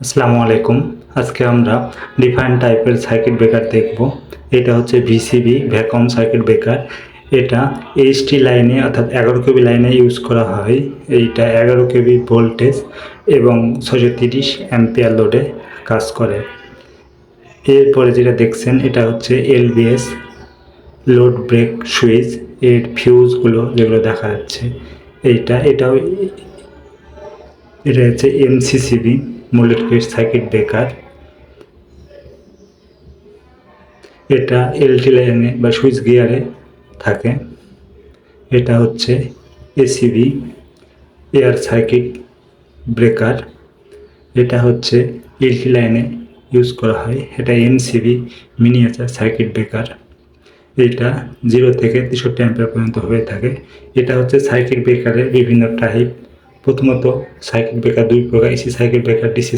আসসালামু আলাইকুম। আজকে আমরা ডিফারেন্ট টাইপের সার্কিট ব্রেকার দেখব। এটা হচ্ছে ভিসিবি ভ্যাকুয়াম সার্কিট ব্রেকার। এটা এইচটি লাইনে অর্থাৎ এগারো কেবি লাইনে ইউজ করা হয়। এইটা এগারো কেবি ভোল্টেজ এবং ছশো তিরিশ অ্যাম্পিয়ার লোডে কাজ করে। এরপরে যেটা দেখছেন, এটা হচ্ছে এলবিএস লোড ব্রেক সুইচ, এর ফিউজগুলো যেগুলো দেখা যাচ্ছে। এইটা, এটাও, এটা হচ্ছে এমসিসিবি। গেট সার্কিট ব্রেকার এটা এলটি লাইনে বা সুইচ গিয়ারে থাকে। এটা হচ্ছে এসিবি এয়ার সার্কিট ব্রেকার এটা হচ্ছে এলটি লাইনে ইউজ করা হয়। এটা এমসিবি মিনিয়েচার সার্কিট ব্রেকার এটা জিরো থেকে তেষট্টি অ্যাম্পিয়ার পর্যন্ত হয়ে থাকে। এটা হচ্ছে সার্কিট ব্রেকারের বিভিন্ন টাইপ প্রথমত সাইকেল ব্রেকার দুই প্রকার এসি সাইকেল ব্রেকার ডিসি